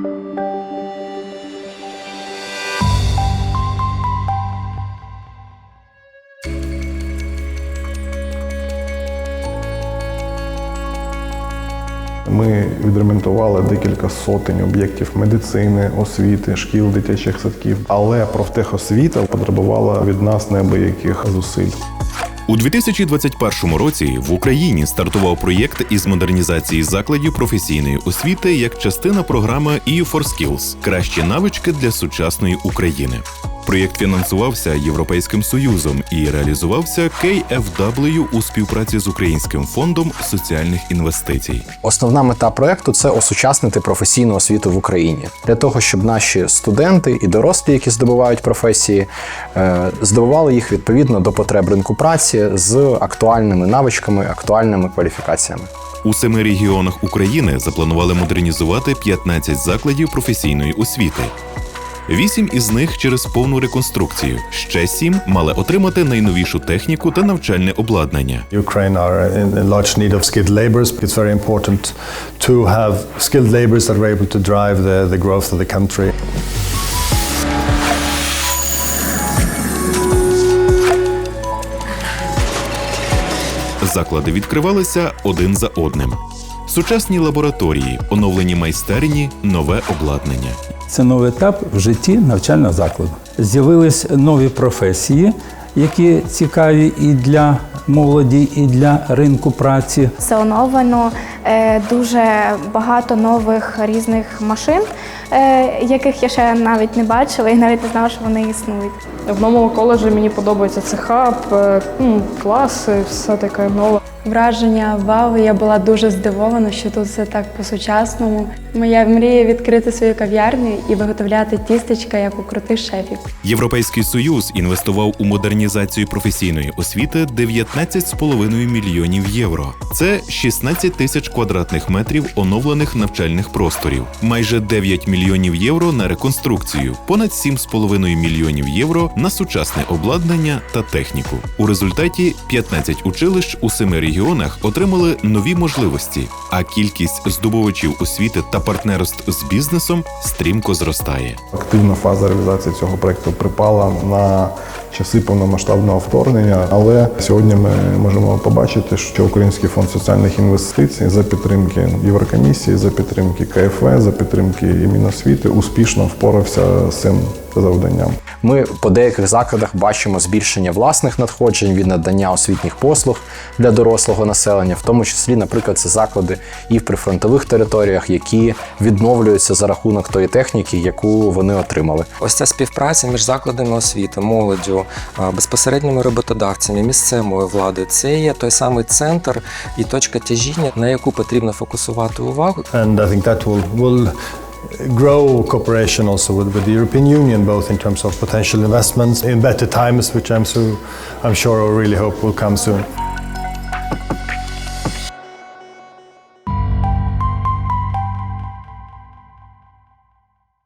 Ми відремонтували декілька сотень об'єктів медицини, освіти, шкіл, дитячих садків. Але профтехосвіта потребувала від нас неабияких зусиль. У 2021 році в Україні стартував проєкт із модернізації закладів професійної освіти як частина програми EU4Skills – кращі навички для сучасної України. Проєкт фінансувався Європейським Союзом і реалізувався KFW у співпраці з Українським фондом соціальних інвестицій. Основна мета проекту це осучаснити професійну освіту в Україні для того, щоб наші студенти і дорослі, які здобувають професії, е, здобували їх відповідно до потреб ринку праці з актуальними навичками, актуальними кваліфікаціями. У семи регіонах України запланували модернізувати 15 закладів професійної освіти. Вісім із них через повну реконструкцію. Ще сім мали отримати найновішу техніку та навчальне обладнання. Ukraine are in, large need of skilled laborers. It's very important to have skilled laborers that are able to drive the, the growth of the country. Заклади відкривалися один за одним. Сучасні лабораторії, оновлені майстерні, нове обладнання. Це новий етап в житті навчального закладу. З'явились нові професії, які цікаві і для молоді, і для ринку праці. Це оновлено е, дуже багато нових різних машин, яких я ще навіть не бачила і навіть не знала, що вони існують. В новому коледжі мені подобається це хаб, е, ну, класи, все таке нове. Враження вау, я була дуже здивована, що тут все так по-сучасному. Моя мрія відкрити свою кав'ярню і виготовляти тістечка, як у крутих шефів. Європейський союз інвестував у модернізацію професійної освіти 19,5 мільйонів євро. Це 16 тисяч квадратних метрів оновлених навчальних просторів, майже 9 мільйонів євро на реконструкцію, понад 7,5 мільйонів євро на сучасне обладнання та техніку. У результаті 15 училищ у семи регіонах отримали нові можливості, а кількість здобувачів освіти та партнерств з бізнесом стрімко зростає. Активна фаза реалізації цього проекту припала на часи повномасштабного вторгнення. Але сьогодні ми можемо побачити, що Український фонд соціальних інвестицій за підтримки Єврокомісії, за підтримки КФВ, за підтримки і Міносвіти успішно впорався з цим завданням. Ми по деяких закладах бачимо збільшення власних надходжень від надання освітніх послуг для дорослого населення, в тому числі, наприклад, це заклади і в прифронтових територіях, які відновлюються за рахунок тої техніки, яку вони отримали. Ось ця співпраця між закладами освіти, молоддю, безпосередніми роботодавцями, місцевою владою це є той самий центр і точка тяжіння, на яку потрібно фокусувати увагу. And I think that will, will grow cooperation also with, with the European Union, both in terms of potential investments in better times, which I'm, so, I'm sure or really hope will come soon.